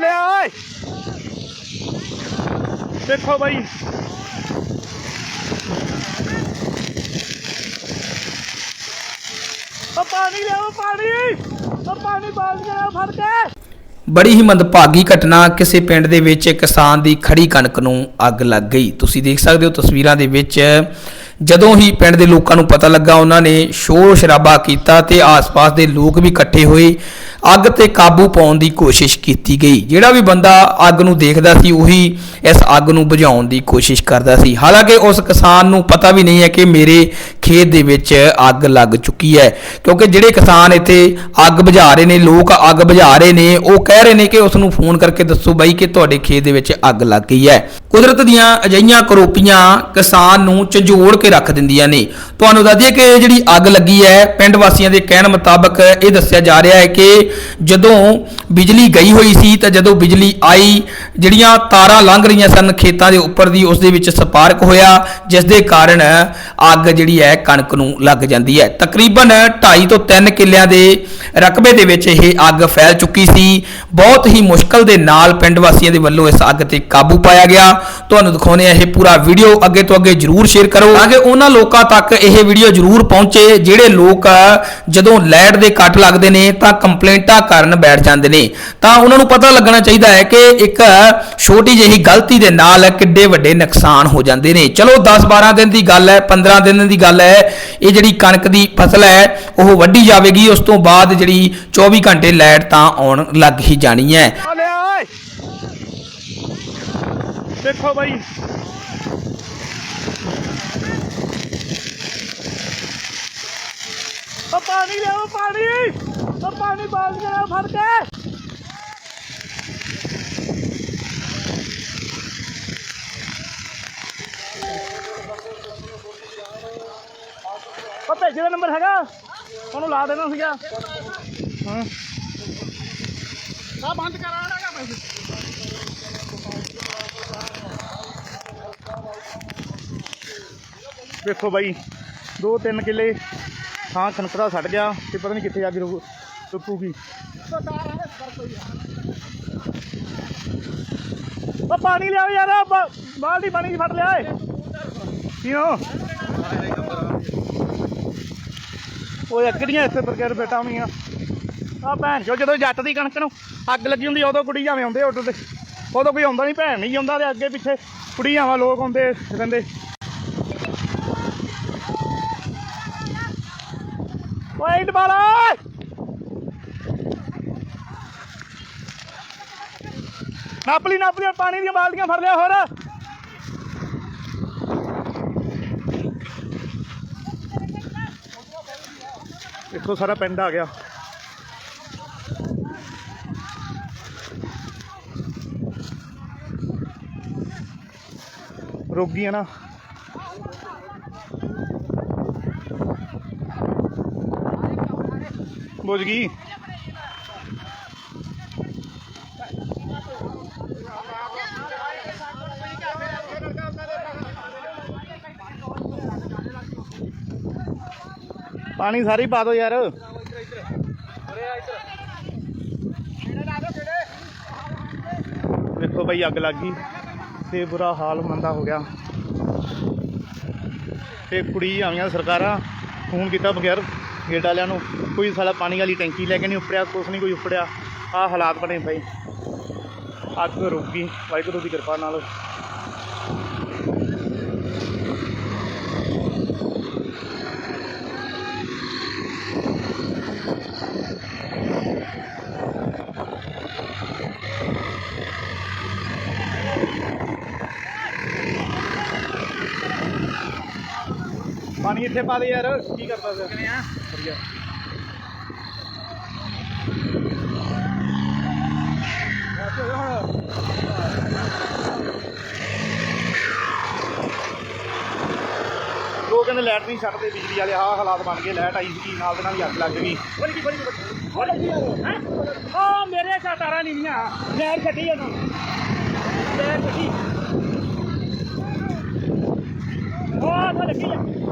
ਲਿਆ, ਓਏ। ਦੇਖੋ ਬਾਈ। ਉਹ ਪਾਣੀ ਲਿਆਓ, ਪਾਣੀ। ਉਹ ਪਾਣੀ ਬਾਲਟੀ ਫੜ ਕੇ। ਬੜੀ ਹੀ ਮੰਦਭਾਗੀ ਘਟਨਾ, ਕਿਸੇ ਪਿੰਡ ਦੇ ਵਿੱਚ ਕਿਸਾਨ ਦੀ ਖੜੀ ਕਣਕ ਨੂੰ ਅੱਗ ਲੱਗ ਗਈ। ਤੁਸੀਂ ਦੇਖ ਸਕਦੇ ਹੋ ਤਸਵੀਰਾਂ ਦੇ ਵਿੱਚ, ਜਦੋਂ ਹੀ ਪਿੰਡ ਦੇ ਲੋਕਾਂ ਨੂੰ ਪਤਾ ਲੱਗਾ, ਉਹਨਾਂ ਨੇ ਸ਼ੋਰ ਸ਼ਰਾਬਾ ਕੀਤਾ ਤੇ ਆਸ-ਪਾਸ ਦੇ ਲੋਕ ਵੀ ਇਕੱਠੇ ਹੋਏ। ਅੱਗ ਤੇ ਕਾਬੂ ਪਾਉਣ ਦੀ ਕੋਸ਼ਿਸ਼ ਕੀਤੀ ਗਈ। ਜਿਹੜਾ ਵੀ ਬੰਦਾ ਅੱਗ ਨੂੰ ਦੇਖਦਾ ਸੀ, ਉਹੀ ਇਸ ਅੱਗ ਨੂੰ ਬੁਝਾਉਣ ਦੀ ਕੋਸ਼ਿਸ਼ ਕਰਦਾ ਸੀ। ਹਾਲਾਂਕਿ ਉਸ ਕਿਸਾਨ ਨੂੰ ਪਤਾ ਵੀ ਨਹੀਂ ਹੈ ਕਿ ਮੇਰੇ ਖੇਤ ਦੇ ਵਿੱਚ ਅੱਗ ਲੱਗ ਚੁੱਕੀ ਹੈ, ਕਿਉਂਕਿ ਜਿਹੜੇ ਕਿਸਾਨ ਇੱਥੇ ਅੱਗ ਬੁਝਾ ਰਹੇ ਨੇ, ਲੋਕ ਅੱਗ ਬੁਝਾ ਰਹੇ ਨੇ, ਉਹ ਕਹਿ ਰਹੇ ਨੇ ਕਿ ਉਸ ਨੂੰ ਫੋਨ ਕਰਕੇ ਦੱਸੋ ਬਾਈ ਕਿ ਤੁਹਾਡੇ ਖੇਤ ਦੇ ਵਿੱਚ ਅੱਗ ਲੱਗ ਗਈ ਹੈ। ਕੁਦਰਤ ਦੀਆਂ ਅਜਈਆਂ ਕਰੋਪੀਆਂ ਕਿਸਾਨ ਨੂੰ ਝੰਜੋੜ ਕੇ ਰੱਖ ਦਿੰਦੀਆਂ ਨੇ। ਤੁਹਾਨੂੰ ਦੱਸ ਦਈਏ ਕਿ ਇਹ ਜਿਹੜੀ ਅੱਗ ਲੱਗੀ ਹੈ, ਪਿੰਡ ਵਾਸੀਆਂ ਦੇ ਕਹਿਣ ਮੁਤਾਬਕ ਇਹ ਦੱਸਿਆ ਜਾ ਰਿਹਾ ਹੈ ਕਿ ਜਦੋਂ ਬਿਜਲੀ ਗਈ ਹੋਈ ਸੀ ਤਾਂ ਜਦੋਂ ਬਿਜਲੀ ਆਈ, ਜਿਹੜੀਆਂ ਤਾਰਾਂ ਲੰਘ ਰਹੀਆਂ ਸਨ ਖੇਤਾਂ ਦੇ ਉੱਪਰ ਦੀ, ਉਸ ਦੇ ਵਿੱਚ ਸਪਾਰਕ ਹੋਇਆ, ਜਿਸ ਦੇ ਕਾਰਨ ਅੱਗ ਜਿਹੜੀ ਹੈ ਕਣਕ ਨੂੰ ਲੱਗ ਜਾਂਦੀ ਹੈ। ਤਕਰੀਬਨ 2.5 ਤੋਂ 3 ਕਿੱਲਿਆਂ ਦੇ ਰਕਬੇ ਦੇ ਵਿੱਚ ਇਹ ਅੱਗ ਫੈਲ ਚੁੱਕੀ ਸੀ। ਬਹੁਤ ਹੀ ਮੁਸ਼ਕਲ ਦੇ ਨਾਲ ਪਿੰਡ ਵਾਸੀਆਂ ਦੇ ਵੱਲੋਂ ਇਸ ਅੱਗ ਤੇ ਕਾਬੂ ਪਾਇਆ ਗਿਆ। ਤੁਹਾਨੂੰ ਦਿਖਾਉਂਦੇ ਆ ਇਹ ਪੂਰਾ ਵੀਡੀਓ ਅੱਗੇ ਤੋਂ ਅੱਗੇ ਜਰੂਰ ਸ਼ੇਅਰ ਕਰੋ ਤਾਂ ਕਿ ਉਹਨਾਂ ਲੋਕਾਂ ਤੱਕ ਇਹ ਵੀਡੀਓ ਜਰੂਰ ਪਹੁੰਚੇ। ਜਿਹੜੇ ਲੋਕ, ਜਦੋਂ ਲਾਈਟ ਦੇ ਕੱਟ ਲੱਗਦੇ ਨੇ, ਤਾਂ ਕੰਪਲੇਂਟਾਂ ਕਰਨ ਬੈਠ ਜਾਂਦੇ ਨੇ। ਤਾਂ ਉਹਨਾਂ ਨੂੰ ਪਤਾ ਲੱਗਣਾ ਚਾਹੀਦਾ ਹੈ ਕਿ ਇੱਕ ਛੋਟੀ ਜਿਹੀ ਗਲਤੀ ਦੇ ਨਾਲ ਕਿੱਡੇ ਵੱਡੇ ਨੁਕਸਾਨ ਹੋ ਜਾਂਦੇ ਨੇ। ਚਲੋ 10 12 ਦਿਨ ਦੀ ਗੱਲ ਹੈ 15 ਦਿਨ ਦੀ ਗੱਲ ਹੈ। ਇਹ ਜਿਹੜੀ ਕਣਕ ਦੀ ਫਸਲ ਹੈ, ਉਹ ਵੱਢੀ ਜਾਵੇਗੀ। ਉਸ ਤੋਂ ਬਾਅਦ ਜਿਹੜੀ 24 ਘੰਟੇ ਲਾਈਟ ਤਾਂ ਆਉਣ ਲੱਗ ਹੀ ਜਾਣੀ ਹੈ ਆ ਲਿਆ ਓਏ ਦੇਖੋ ਬਾਈ। ਉਹ ਪਾਣੀ ਲਿਆਓ, ਪਾਣੀ। ਉਹ ਪਾਣੀ ਬਾਲਟੀ ਲਿਆਓ ਫੜ ਕੇ। ਉਹ ਭੇਜੇ ਦਾ ਨੰਬਰ ਹੈਗਾ। ਉਹਨੂੰ ਲਾ ਦੇਣਾ ਸੀਗਾ। ਹਾਂ। ਆ ਬੰਦ ਕਰਾਣਾਗਾ ਪੈਸੇ ਵੇਖੋ ਬਾਈ, ਦੋ ਤਿੰਨ ਕਿੱਲੇ ਥਾਂ ਕਣਕ ਦਾ ਛੱਡ ਗਿਆ ਤੇ ਪਤਾ ਨਹੀਂ ਕਿੱਥੇ ਜਾ ਕੇ ਰੁਕੂਗੀ। ਉਹ ਪਾਣੀ ਲਿਆਓ ਯਾਰ ਆਹ ਬ- ਬਾਲਟੀ ਪਾਣੀ ਦੀ ਫੜ ਲਿਆ ਏ ਪੀਓ ਉਹ ਅੱਗੜੀਆਂ ਇੱਥੇ ਬਰਗਰ ਬੇਟਾ ਹੋਣੀਆਂ ਆ ਭੈਣ ਜੋ ਜਦੋਂ ਜੱਟ ਦੀ ਕਣਕ ਨੂੰ ਅੱਗ ਲੱਗੀ ਹੁੰਦੀ, ਉਦੋਂ ਕੁੜੀ ਜਾਵੇਂ ਆਉਂਦੇ ਉੱਡ ਤੇ ਉਦੋਂ ਕੋਈ ਆਉਂਦਾ ਨਹੀਂ ਭੈਣ ਨਹੀਂ ਆਉਂਦਾ ਤੇ ਅੱਗੇ ਪਿੱਛੇ ਕੁੜੀ ਜਾਵਾਂ ਲੋਕ ਆਉਂਦੇ ਰਹਿੰਦੇ। ਓਏ, ਇੱਟ ਬਾਲਾ ਨਾਪਲੀ ਨਾਪਲੀ ਔਰ ਪਾਣੀ ਦੀਆਂ ਬਾਲਟੀਆਂ ਫੜ ਲਿਆ, ਹੋਰ। ਇੱਥੋਂ ਸਾਰਾ ਪਿੰਡ ਆ ਗਿਆ। ਰੋਗੀ ਆ ਨਾ ਬੁੱਝ ਗਈ ਪਾਣੀ ਸਾਰੀ ਪਾ ਦਿਓ ਯਾਰ ਵੇਖੋ ਬਈ ਅੱਗ ਲੱਗ ਗਈ ਤੇ ਬੁਰਾ ਹਾਲ ਮੰਦਾ ਹੋ ਗਿਆ। ਤੇ ਕੁੜੀ ਆਈਆਂ ਸਰਕਾਰਾਂ, ਫੋਨ ਕੀਤਾ ਬਗੈਰ ਗੇਟ ਵਾਲਿਆਂ ਨੂੰ, ਕੋਈ ਸਾਲਾ ਪਾਣੀ ਵਾਲੀ ਟੈਂਕੀ ਲੈ ਕੇ ਨਹੀਂ ਉੱਪੜਿਆ, ਕੁਛ ਨਹੀਂ ਕੋਈ ਉੱਪੜਿਆ ਆ ਹਾਲਾਤ ਬਣੇ ਭਾਈ ਅੱਗ ਰੁਕ ਗਈ, ਵਾਹਿਗੁਰੂ ਦੀ ਕਿਰਪਾ ਨਾਲ ਪਾਣੀ ਇੱਥੇ ਪਾ ਦੇ ਯਾਰ ਕੀ ਕਰਦਾ ਕਿਵੇਂ ਆ? ਵਧੀਆ। ਲੋਕ ਕਹਿੰਦੇ ਲਾਈਟ ਨਹੀਂ ਛੱਡਦੇ ਬਿਜਲੀ ਵਾਲੇ ਆਹ ਹਾਲਾਤ ਬਣ ਗਏ ਲਾਈਟ ਆਈ ਸੀ ਨਾਲ ਦੇ ਨਾਲ ਹੀ ਅੱਗ ਲੱਗ ਗਈ। ਬੜੀ ਬੜੀ ਬੜੀ ਮੇਰੇ ਨਹੀਂ ਨੀਆਂ ਲਾਈਟ ਛੱਡੀ ਉਹਨਾਂ। ਲਾਈਟ ਛੱਡੀ ਉਹ ਤਾਂ ਲੱਗੀ ਆ।